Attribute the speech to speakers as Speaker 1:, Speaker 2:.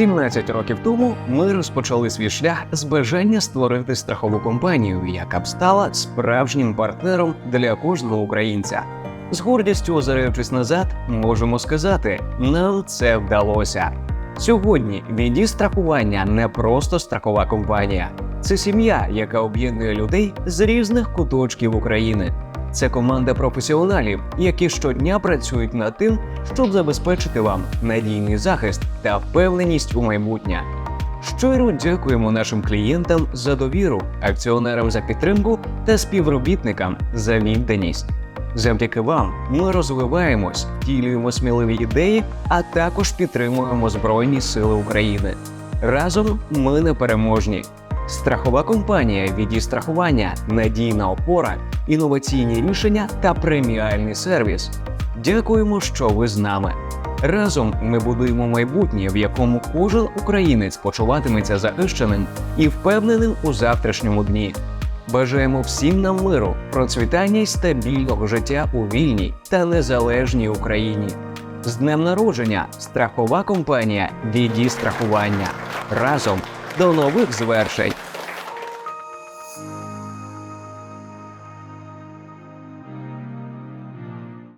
Speaker 1: 17 років тому ми розпочали свій шлях з бажання створити страхову компанію, яка б стала справжнім партнером для кожного українця. З гордістю озираючись назад, можемо сказати, нам це вдалося. Сьогодні віді страхування не просто страхова компанія, це сім'я, яка об'єднує людей з різних куточків України. Це команда професіоналів, які щодня працюють над тим, щоб забезпечити вам надійний захист та впевненість у майбутнє. Щиро дякуємо нашим клієнтам за довіру, акціонерам за підтримку та співробітникам за відданість. Завдяки вам ми розвиваємось, втілюємо сміливі ідеї, а також підтримуємо Збройні Сили України. Разом ми непереможні. Страхова компанія віді страхування, надійна опора, інноваційні рішення та преміальний сервіс. Дякуємо, що ви з нами. Разом ми будуємо майбутнє, в якому кожен українець почуватиметься захищеним і впевненим у завтрашньому дні. Бажаємо всім нам миру, процвітання й стабільного життя у вільній та незалежній Україні. З днем народження страхова компанія Віді страхування. Разом до нових звершень.